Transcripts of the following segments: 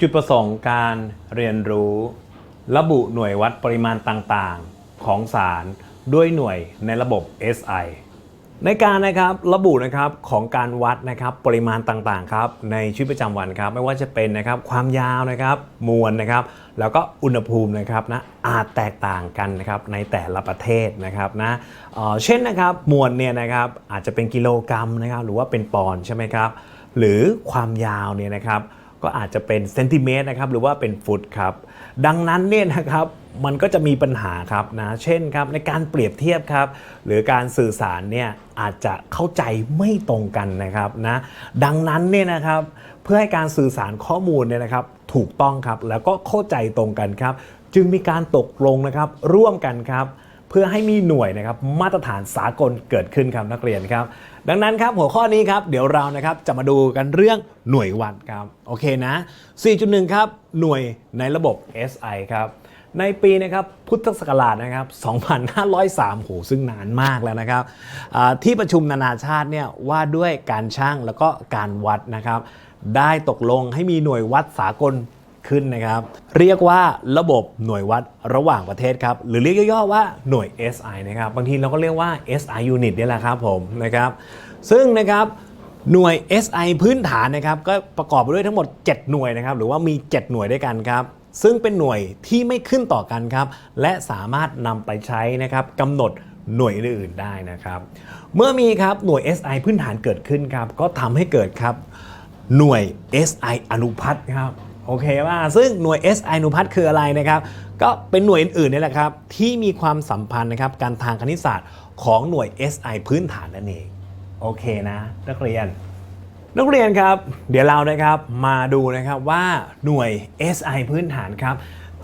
จุดประสงค์การเรียนรู้ ระบุหน่วยวัดปริมาณต่างๆ ของสารด้วยหน่วยในระบบ SI ในการนะครับระบุนะครับของการวัดนะครับปริมาณต่างๆครับในชีวิตประจำวันครับไม่ว่าจะเป็นนะครับความยาวนะครับมวลนะครับ แล้วก็อุณหภูมินะครับนะอาจแตกต่างกันนะครับในแต่ละประเทศนะครับนะเออเช่นนะครับมวลเนี่ยนะครับอาจจะเป็นกิโลกรัมนะครับหรือว่าเป็นปอนด์ใช่ไหมครับหรือความยาวเนี่ยนะครับ ก็อาจจะเป็นเซนติเมตรนะครับหรือว่าเป็นฟุตครับ ดังนั้นเนี่ยนะครับมันก็จะมีปัญหาครับนะเช่นครับในการเปรียบเทียบครับ หรือการสื่อสารเนี่ยอาจจะเข้าใจไม่ตรงกันนะครับนะดังนั้นเนี่ยนะครับเพื่อให้การสื่อสารข้อมูลเนี่ยนะครับถูกต้องครับแล้วก็เข้าใจตรงกันครับ จึงมีการตกลงนะครับร่วมกันครับ เพื่อให้มีหน่วยนะครับมาตรฐานสากลเกิดขึ้นครับนักเรียนครับ ดังนั้นครับหัวข้อนี้ครับเดี๋ยวเรานะครับจะมาดูกันเรื่องหน่วยวัดครับโอเคนะ 4.1 ครับหน่วยในระบบ SI ครับในปีนะครับพุทธศักราชนะครับ 2503โหซึ่งนานมากแล้วนะครับที่ประชุมนานาชาติเนี่ยว่าด้วยการช่างแล้วก็การวัดนะครับ ได้ตกลงให้มีหน่วยวัดสากล ขึ้นนะครับ เรียกว่าระบบหน่วยวัดระหว่างประเทศครับ หรือเรียกย่อๆว่าหน่วย SI นะครับ บางทีเราก็เรียกว่า SI unit นี่แหละครับผมนะครับ ซึ่งนะครับหน่วย SI พื้นฐานนะครับก็ประกอบไปด้วยทั้งหมด 7 หน่วยนะครับ หรือว่ามี 7 หน่วยด้วยกันครับซึ่งเป็นหน่วยที่ไม่ขึ้นต่อกันครับ และสามารถนำไปใช้นะครับกำหนดหน่วยอื่นๆได้นะครับ เมื่อมีครับหน่วย SI พื้นฐานเกิดขึ้นครับ ก็ทำให้เกิดครับ หน่วย SI อนุพัฒน์ครับ โอเคว่าซึ่งหน่วย SI อนุพัฒน์คืออะไรนะครับก็เป็นหน่วยอื่นๆนี่แหละครับที่มีความสัมพันธ์นะครับการทางคณิตศาสตร์ของหน่วย SI พื้นฐานนั่นเองโอเคนะนักเรียน นักเรียนครับ เดี๋ยวเรานะครับมาดูนะครับว่าหน่วย SI พื้นฐานครับ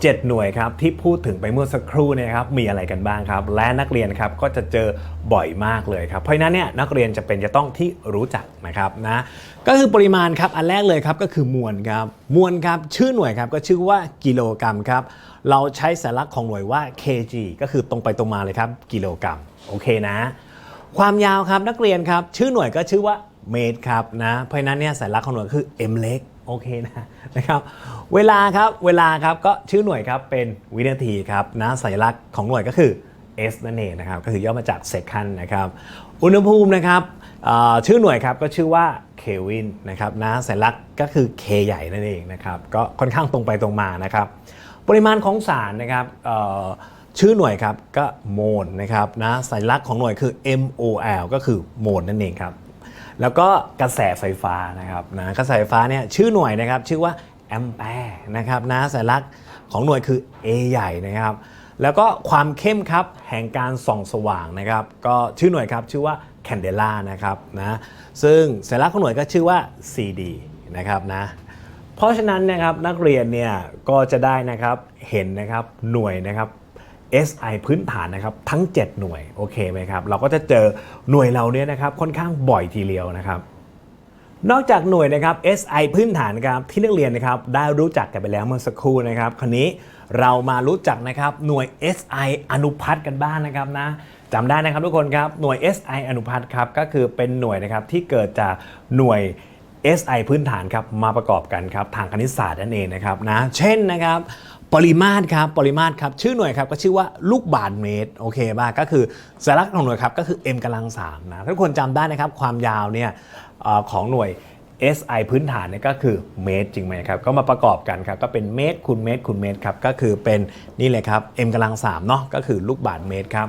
7 หน่วยครับที่พูดถึงไปเมื่อสักครู่เนี่ยครับมีอะไรกันบ้างครับ และนักเรียนครับก็จะเจอบ่อยมากเลยครับ เพราะนั้นเนี่ยนักเรียนจะเป็นจะต้องที่รู้จักนะครับนะก็คือปริมาณครับอันแรกเลยครับก็คือมวลครับมวลครับชื่อหน่วยครับก็ชื่อว่ากิโลกรัมครับเราใช้สัญลักษณ์ของหน่วยว่า kg ก็คือตรงไปตรงมาเลยครับกิโลกรัมโอเคนะ ความยาวครับนักเรียนครับชื่อหน่วยก็ชื่อว่าเมตรครับนะเพราะฉะนั้นเนี่ยสัญลักษณ์ของหน่วยคือ m เล็ก โอเคนะนะครับ เวลาครับเวลาครับก็ชื่อหน่วยครับเป็นวินาทีครับนะสัญลักษณ์ของหน่วยก็คือ s นั่นเองนะครับก็คือย่อมาจาก second นะครับอุณหภูมินะครับชื่อหน่วยครับก็ชื่อว่าเควินนะครับนะสัญลักษณ์ก็คือ k ใหญ่นั่นเองนะครับก็ค่อนข้างตรงไปตรงมานะครับปริมาณของสารนะครับชื่อหน่วยครับก็โมลนะครับนะสัญลักษณ์ของหน่วยคือ mol ก็คือโมลนั่นเองครับ แล้วก็กระแสไฟฟ้านะครับนะกระแสไฟฟ้าเนี่ยชื่อหน่วยนะครับชื่อว่าแอมแปร์นะครับนะสัญลักษณ์ของหน่วยคือ A ใหญ่นะครับแล้วก็ความเข้มครับแห่งการส่องสว่างนะครับ ก็ชื่อหน่วยครับชื่อว่าแคนเดล่านะครับนะซึ่งสัญลักษณ์ของหน่วยก็ชื่อว่า CD นะครับนะเพราะฉะนั้นนะครับนักเรียนเนี่ยก็จะได้นะครับเห็นนะครับหน่วยนะครับ SI พื้นฐานนะครับทั้ง 7 หน่วยโอเคไหมครับเราก็จะเจอหน่วยเราเนี่ยนะครับค่อนข้างบ่อยทีเดียวนะครับ นอกจากหน่วยนะครับ SI พื้นฐานนะครับที่นักเรียนนะครับได้รู้จักกันไปแล้วเมื่อสักครู่นะครับคราวนี้เรามารู้จักนะครับหน่วย SI อนุพัฒน์กันบ้างนะครับนะจำได้นะครับทุกคนครับหน่วย SI อนุพัฒน์ครับก็คือเป็นหน่วยนะครับที่เกิดจากหน่วย SI พื้นฐานครับมาประกอบกันครับทางคณิตศาสตร์นั่นเองนะครับนะเช่นนะครับ ปริมาตรครับปริมาตรครับชื่อหน่วยครับก็ชื่อว่าลูกบาศก์เมตรโอเคป่ะก็คือสัญลักษณ์ของหน่วยครับก็คือ m กำลังสามนะถ้าทุกคนจำได้นะครับความยาวเนี่ยของหน่วย SI พื้นฐานเนี่ยก็คือเมตรจริงไหมครับ ก็มาประกอบกันครับ ก็เป็นเมตรคูณเมตรคูณเมตรครับ ก็คือเป็นนี่เลยครับ m กำลังสามเนาะก็คือลูกบาศก์เมตรครับ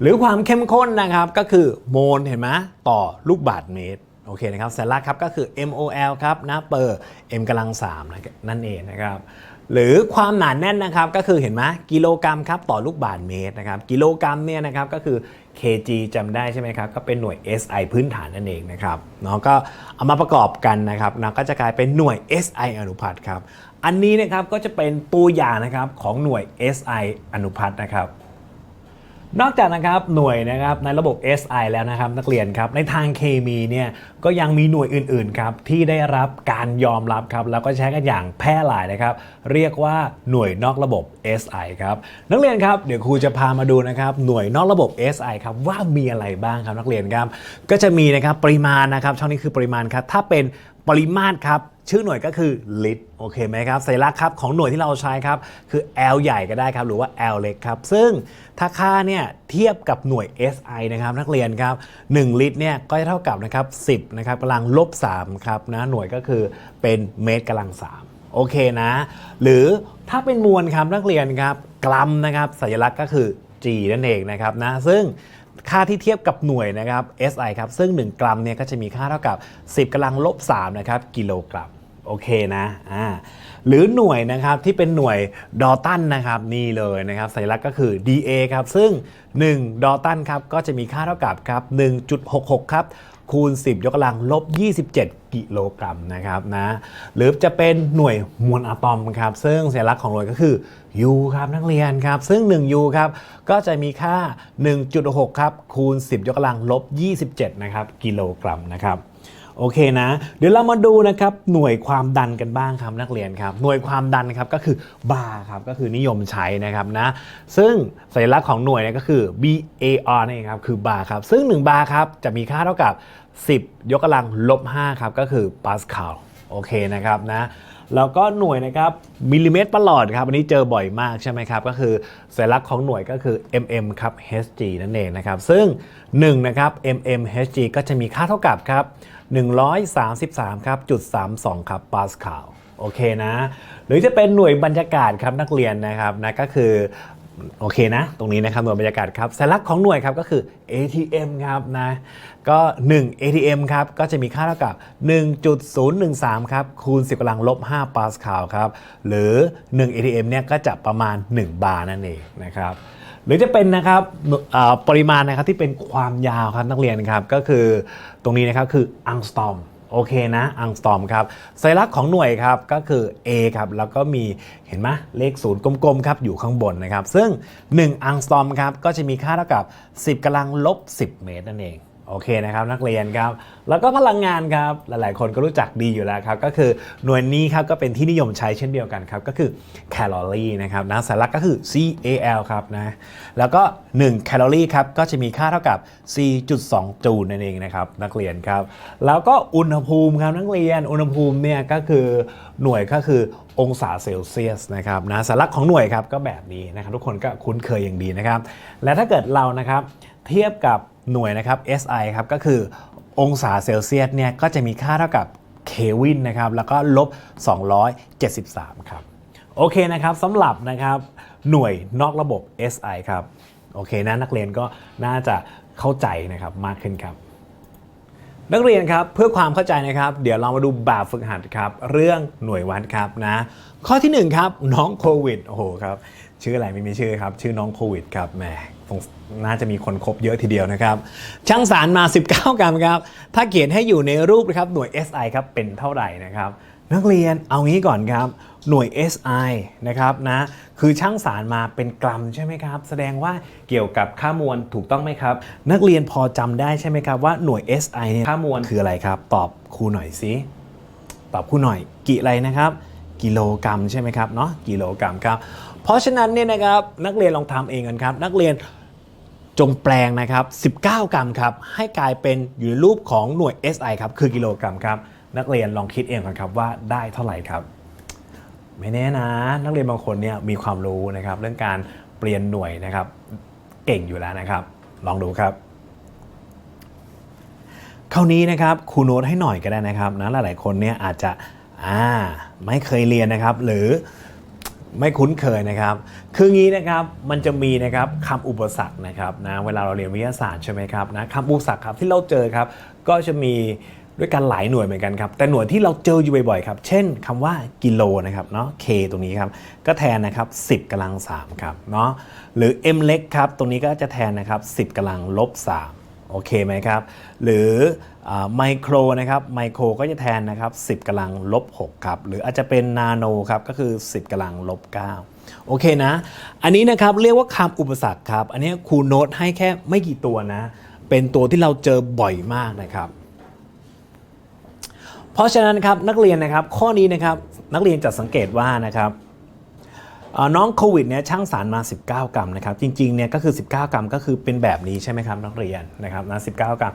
หรือความเข้มข้นนะครับก็คือโมลเห็นไหมต่อลูกบาศก์เมตรโอเคนะครับสัญลักษณ์ครับก็คือ mol ครับนะเปอร์ m กำลัง3นะนั่นเองนะครับ หรือความหนาแน่นนะครับก็คือเห็นไหมกิโลกรัมครับต่อลูกบาศก์เมตรนะครับกิโลกรัมเนี่ยนะครับก็คือ kg จำได้ใช่ไหมครับก็เป็นหน่วย SI พื้นฐานนั่นเองนะครับเนาะก็เอามาประกอบกันนะครับนะก็จะกลายเป็นหน่วย SI อนุพัฒน์ครับอันนี้นะครับก็จะเป็นตัวอย่างนะครับของหน่วย SI อนุพัฒน์นะครับ นอกจากนะครับหน่วยนะครับในระบบ SI แล้วนะครับนักเรียนครับในทางเคมีเนี่ยก็ยังมีหน่วยอื่นๆครับที่ได้รับการยอมรับครับแล้วก็ใช้กันอย่างแพร่หลายนะครับ เรียกว่าหน่วยนอกระบบ SI ครับนักเรียนครับเดี๋ยวครูจะพามาดูนะครับหน่วยนอกระบบ SI ครับว่ามีอะไรบ้างครับนักเรียนครับก็จะมีนะครับปริมาณนะครับช่องนี้คือปริมาณครับถ้าเป็น ปริมาตรครับชื่อหน่วยก็คือลิตรโอเคไหมครับสัญลักษณ์ครับของหน่วยที่เราใช้ครับคือ L ใหญ่ก็ได้ครับหรือว่า L เล็กครับซึ่งถ้าค่าเนี่ยเทียบกับหน่วย SI นะครับนักเรียนครับ1ลิตรเนี่ยก็จะเท่ากับนะครับ10นะครับกำลังลบ3ครับนะหน่วยก็คือเป็นเมตรกำลัง 3 โอเคนะ หรือถ้าเป็นมวลครับนักเรียนครับกรัมนะครับสัญลักษณ์ก็คือ G นั่นเองนะครับนะซึ่ง ค่าที่เทียบกับหน่วยนะครับ SI ครับ ซึ่ง 1 กรัมเนี่ยก็จะมีค่าเท่ากับ 10กำลังลบ3นะครับกิโลกรัม โอเคนะอ่า หรือหน่วยนะครับที่เป็นหน่วยดอตันนะครับนี่เลยนะครับสัญลักษณ์ก็คือ DA ครับซึ่ง 1 ดอตันครับก็จะมีค่าเท่ากับครับ1.66 ครับคูณ 10 ยกกำลังลบ 27 กิโลกรัมนะครับนะหรือจะเป็นหน่วยมวลอะตอมครับซึ่งสัญลักษณ์ของหน่วยก็คือ U ครับนักเรียนครับซึ่ง 1 U ครับก็จะมีค่า 1.6 ครับคูณ 10 ยกกำลังลบ 27 นะครับกิโลกรัมนะครับ โอเคนะ เดี๋ยวเรามาดูนะครับหน่วยความดันกันบ้างครับนักเรียนครับ หน่วยความดันครับก็คือบาร์ครับก็คือนิยมใช้นะครับนะซึ่งสัญลักษณ์ของหน่วยเนี่ยก็คือ bar นี่นเองครับคือบาร์ครับซึ่ง 1 บาร์ครับจะมีค่าเท่ากับ 10 ยกกำลังลบ5ครับก็คือปาสคาล โอเคนะครับนะแล้วก็หน่วยนะครับมิลลิเมตรประหลอดครับอันนี้เจอบ่อยมากใช่ไหมครับ ก็คือสัญลักษณ์ของหน่วยก็คือ mm ครับ hg นั่นเองนะครับซึ่ง1นะครับ mm hg ก็จะมีค่าเท่ากับครับ133ครับจุด32ครับปาสคาลโอเคนะ หรือจะเป็นหน่วยบรรยากาศครับนักเรียนนะครับนะก็คือ โอเคนะ ตรงนี้นะครับหน่วยบรรยากาศครับสัญลักษณ์ของหน่วยครับก็คือ ATM ครับนะก็ 1 ATM ครับก็จะมีค่าเท่ากับ 1.013 ครับคูณ 10กำลังลบ 5 ปาสคาลครับหรือ 1 ATM เนี่ยก็จะประมาณ 1 บาร์นั่นเองนะครับหรือจะเป็นนะครับปริมาณนะครับที่เป็นความยาวครับนักเรียนครับก็คือตรงนี้นะครับคืออังสตอม โอเคนะอังสตอมครับสัญลักษณ์ของหน่วยครับก็คือ A ครับแล้วก็มีเห็นไหมเลขศูนย์กลมๆครับอยู่ข้างบนนะครับ ซึ่ง 1 อังสตอมครับก็จะมีค่าเท่ากับ 10กำลังลบ 10 เมตรนั่นเอง โอเคนะครับนักเรียนครับ แล้วก็พลังงานครับหลายๆ คนก็รู้จักดีอยู่แล้วครับ ก็คือหน่วยนี้ครับก็เป็นที่นิยมใช้เช่นเดียวกันครับ ก็คือแคลอรี่นะครับนะสัญลักษณ์ก็คือ CAL ครับนะแล้วก็1แคลอรี่ครับก็จะมีค่าเท่ากับ 4.2 จูลนั่นเองนะครับนักเรียนครับ แล้วก็อุณหภูมิครับนักเรียนอุณหภูมิเนี่ยก็คือหน่วยก็คือองศาเซลเซียสนะครับนะสัญลักษณ์ของหน่วยครับก็แบบนี้นะครับทุกคนก็คุ้นเคยอย่างดีนะครับ และถ้าเกิดเรานะครับเทียบกับ หน่วยนะครับ SI ครับก็คือองศาเซลเซียสเนี่ยก็จะมีค่าเท่ากับเควินนะครับแล้วก็ลบ 273 ครับ โอเคนะครับสำหรับนะครับหน่วยนอกระบบ SI ครับ โอเคนะนักเรียนก็น่าจะเข้าใจนะครับมากขึ้นครับ นักเรียนครับเพื่อความเข้าใจนะครับ เดี๋ยวเรามาดูแบบฝึกหัดครับเรื่องหน่วยวัดครับนะข้อที่หนึ่งครับน้องโควิดโอ้โหครับชื่ออะไรไม่มีชื่อครับชื่อน้องโควิดครับแหม น่าจะมีคนครบเยอะทีเดียวนะครับ ช่างสารมา 19 กรัมครับ ถ้าเขียนให้อยู่ในรูปนะครับหน่วย SI ครับเป็นเท่าไหร่นะครับนักเรียนเอางี้ก่อนครับ หน่วย SI นะครับนะคือช่างสารมาเป็นกรัมใช่ไหมครับ แสดงว่าเกี่ยวกับค่ามวลถูกต้องไหมครับ นักเรียนพอจำได้ใช่ไหมครับว่าหน่วย SI เนี่ยค่ามวลคืออะไรครับ ตอบครูหน่อยสิตอบครูหน่อยกี่อะไรนะครับ กิโลกรัมใช่ไหมครับเนาะกิโลกรัมครับ เพราะฉะนั้นเนี่ยนะครับนักเรียนลองทำเองกันครับ นักเรียน จงแปลงนะครับ 19 กรัมครับ ให้กลายเป็นอยู่ในรูปของหน่วย SI ครับ คือกิโลกรัมครับ นักเรียนลองคิดเองก่อนครับว่าได้เท่าไหร่ครับ ไม่แน่นะ นักเรียนบางคนเนี่ยมีความรู้นะครับ เรื่องการเปลี่ยนหน่วยนะครับ เก่งอยู่แล้วนะครับ ลองดูครับคราวนี้นะครับครูโน้ตให้หน่อยก็ได้นะครับนะหลายๆคนเนี่ยอาจจะอ่าไม่เคยเรียนนะครับ หรือ ไม่คุ้นเคยนะครับ คืองี้นะครับมันจะมีนะครับคำอุปสรรคนะครับนะเวลาเราเรียนวิทยาศาสตร์ใช่ไหมครับนะคำอุปสรรคครับที่เราเจอครับ ก็จะมีด้วยกันหลายหน่วยเหมือนกันครับ แต่หน่วยที่เราเจออยู่บ่อยๆครับเช่นคำว่ากิโลนะครับเนาะ K ตรงนี้ครับก็แทนนะครับ10กำลัง3ครับเนาะหรือ M เล็กครับตรงนี้ก็จะแทนนะครับ10กำลังลบ3 โอเคไหมครับ หรือไมโครนะครับไมโครก็จะแทนนะครับ10กำลังลบ6ครับ หรืออาจจะเป็นนาโนครับก็คือ 10กำลังลบ9โอเคนะ อันนี้นะครับเรียกว่าคำอุปสรรคครับ อันนี้ครูโน้ตให้แค่ไม่กี่ตัวนะ เป็นตัวที่เราเจอบ่อยมากนะครับ เพราะฉะนั้นครับนักเรียนนะครับข้อนี้นะครับนักเรียนจะสังเกตว่านะครับ น้องโควิดเนี่ยช่างสารมา 19 กรัมนะครับจริงๆเนี่ยก็คือ 19 กรัมก็คือเป็นแบบนี้ใช่ไหมครับนักเรียนนะครับนะ19 กรัม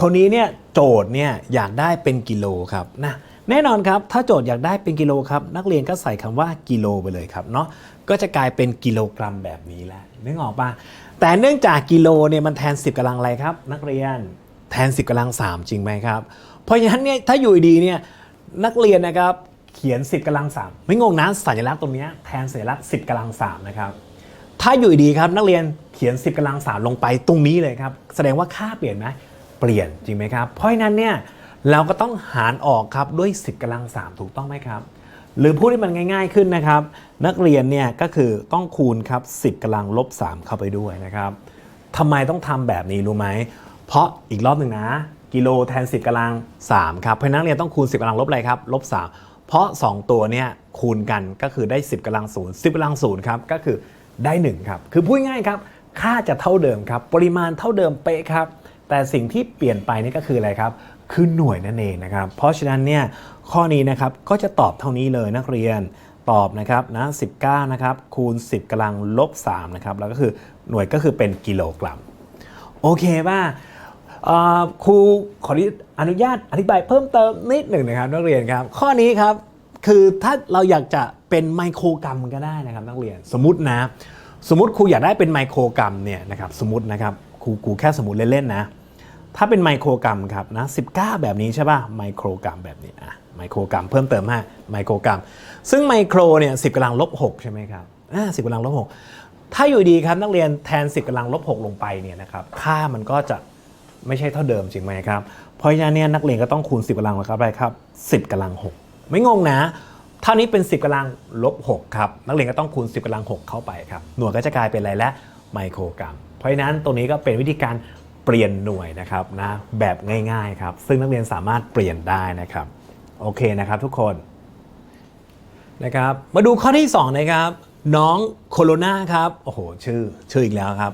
คนนี้เนี่ยโจทย์เนี่ยอยากได้เป็นกิโลครับนะแน่นอนครับถ้าโจทย์อยากได้เป็นกิโลครับนักเรียนก็ใส่คำว่ากิโลไปเลยครับเนาะก็จะกลายเป็นกิโลกรัมแบบนี้แล้วนึกออกปะแต่เนื่องจากกิโลเนี่ยมันแทน 10กำลังอะไรครับนักเรียนแทน 10กำลัง 3 จริงไหมครับเพราะฉะนั้นเนี่ยถ้าอยู่ดีเนี่ยนักเรียนนะครับ เขียน 10กำลัง3ไม่งงนะสัญลักษณ์ตรงเนี้ยแทนสัญลักษณ์ 10กำลัง3นะครับถ้าอยู่ดีครับนักเรียนเขียน 10กำลังสามลงไปตรงนี้เลยครับแสดงว่าค่าเปลี่ยนไหมเปลี่ยนจริงไหมครับ เพราะฉะนั้นเนี่ยเราก็ต้องหารออกครับด้วย 10กำลังสามถูกต้องไหมครับ หรือพูดให้มันง่าย ๆขึ้นนะครับ นักเรียนเนี่ยก็คือต้องคูณครับ10กำลังลบ3เข้าไปด้วยนะครับทำไมต้องทำแบบนี้รู้ไหมเพราะอีกรอบหนึ่งนะกิโลแทน 10กำลัง3ครับเพราะนักเรียนต้องคูณ 10กำลังลบอะไรครับลบ3 เพราะ 2 ตัวเนี่ยคูณกันก็คือได้ 10กำลัง0 10กำลัง0ครับก็คือได้ 1 ครับ คือพูดง่ายครับ ค่าจะเท่าเดิมครับ ปริมาณเท่าเดิมเป๊ะครับ แต่สิ่งที่เปลี่ยนไปนี่ก็คืออะไรครับ คือหน่วยนั่นเองนะครับ เพราะฉะนั้นเนี่ยข้อนี้นะครับก็จะตอบเท่านี้เลยนักเรียนตอบนะครับนะ19นะครับคูณ 10กำลังลบ3นะครับแล้วก็คือหน่วยก็คือเป็นกิโลกรัม โอเคป่ะ ครูขออนุญาตอธิบายเพิ่มเติมนิดหนึ่งนะครับนักเรียนครับข้อนี้ครับคือถ้าเราอยากจะเป็นไมโครกรัมก็ได้นะครับนักเรียนสมมตินะ สมมติครูอยากได้เป็นไมโครกรัมเนี่ยนะครับสมมตินะครับครูครูแค่สมมติเล่นๆนะถ้าเป็นไมโครกรัมครับนะ19แบบนี้ใช่ป่ะไมโครกรัมแบบนี้อะไมโครกรัมเพิ่มเติมให้ไมโครกรัม ซึ่งไมโครเนี่ยสิบกำลังลบ6ใช่ไหมครับอ่าสิบกำลังลบ6ถ้าอยู่ดีครับนักเรียนแทน10กำลังลบ6ลงไปเนี่ยนะครับค่ามันก็จะ ไม่ใช่เท่าเดิมจริงไหมครับ เพราะฉะนั้นเนี่ยนักเรียนก็ต้องคูณ 10กำลังแล้วครับอะไรครับ10กำลัง 6 ไม่งงนะเท่านี้เป็น 10กำลังลบ6ครับนักเรียนก็ต้องคูณ 10กำลัง 6 เข้าไปครับหน่วยก็จะกลายเป็นอะไรและไมโครกรัม เพราะฉะนั้นตรงนี้ก็เป็นวิธีการเปลี่ยนหน่วยนะครับนะแบบง่ายๆครับซึ่งนักเรียนสามารถเปลี่ยนได้นะครับโอเคนะครับทุกคนนะครับมาดูข้อที่2นะครับ น้องโคโรนาครับ โอ้โห ชื่อ ชื่ออีกแล้วครับ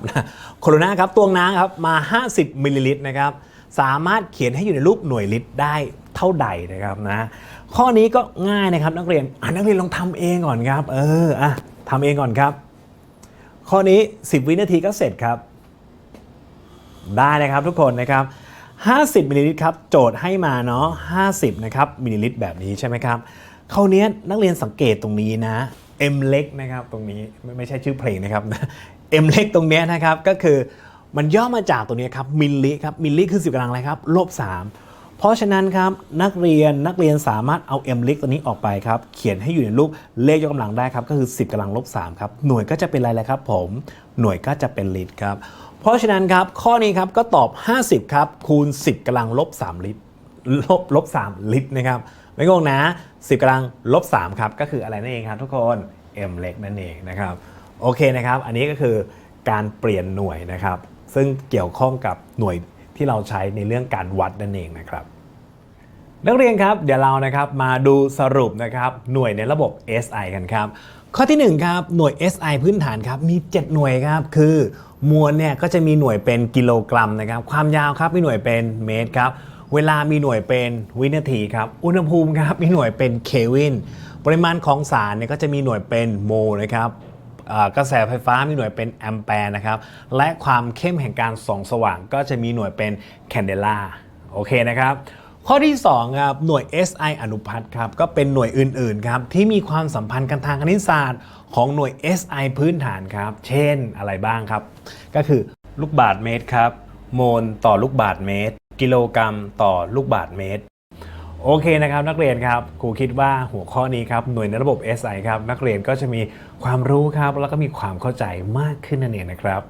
โคโรนาครับตวงน้ำครับ มา 50มิลลิลิตรนะครับ สามารถเขียนให้อยู่ในรูปหน่วยลิตรได้เท่าใดนะครับนะ ข้อนี้ก็ง่ายนะครับนักเรียน อะนักเรียนลองทำเองก่อนครับ เออ อะทำเองก่อนครับ ข้อนี้ 10 วินาทีก็เสร็จครับ ได้นะครับทุกคนนะครับ 50มิลลิลิตรครับ โจทย์ให้มาเนาะ50นะครับมิลลิลิตรแบบนี้ใช่ไหมครับคราวนี้นักเรียนสังเกตตรงนี้นะ M เล็กนะครับตรงนี้ไม่ใช่ชื่อเพลงนะครับ M เล็กตรงนี้นะครับก็คือมันย่อมาจากตัวนี้ครับมิลลิครับมิลลิคือ10กำลังอะไรครับลบ3เพราะฉะนั้นครับนักเรียนนักเรียนสามารถเอา M เล็กตัวนี้ออกไปครับเขียนให้อยู่ในรูปเลขยกกำลังได้ครับก็คือ 10กำลังลบ3ครับหน่วยก็จะเป็นอะไรละครับ ผมหน่วยก็จะเป็นลิตรครับเพราะฉะนั้นครับข้อนี้ครับก็ตอบ 50ครับคูณ 10กำลังลบ3ลิตรลบลบ3ลิตรนะครับ ไม่งงนะ 10กำลังลบ3ครับก็คืออะไรนั่นเองครับทุกคน m เล็กนั่นเองนะครับโอเคนะครับอันนี้ก็คือการเปลี่ยนหน่วยนะครับ ซึ่งเกี่ยวข้องกับหน่วยที่เราใช้ในเรื่องการวัดนั่นเองนะครับนักเรียนครับเดี๋ยวเรานะครับมาดูสรุปนะครับหน่วยในระบบ SI กันครับ ข้อที่1ครับหน่วย SI พื้นฐานครับมี 7 หน่วยครับคือมวลเนี่ยก็จะมีหน่วยเป็นกิโลกรัมนะครับความยาวครับมีหน่วยเป็นเมตรครับ เวลามีหน่วยเป็นวินาทีครับ อุณหภูมิครับมีหน่วยเป็นเควิน ปริมาณของสารเนี่ยก็จะมีหน่วยเป็นโมนะครับอ่ากระแสไฟฟ้ามีหน่วยเป็นแอมแปร์นะครับ และความเข้มแห่งการส่องสว่างก็จะมีหน่วยเป็นแคนเดล่าโอเคนะครับ ข้อที่2ครับหน่วย SI อนุพัฒน์ครับก็เป็นหน่วยอื่นๆครับที่มีความสัมพันธ์กันทางคณิตศาสตร์ของหน่วย SI พื้นฐานครับ เช่นอะไรบ้างครับ ก็คือลูกบาศก์เมตรครับ โมลต่อลูกบาศก์เมตร กิโลกรัมต่อลูกบาศก์เมตร โอเคนะครับนักเรียนครับครูคิดว่าหัวข้อนี้ครับหน่วยในระบบ SI ครับนักเรียนก็จะมีความรู้ครับแล้วก็มีความเข้าใจมากขึ้นนั่นเองนะครับ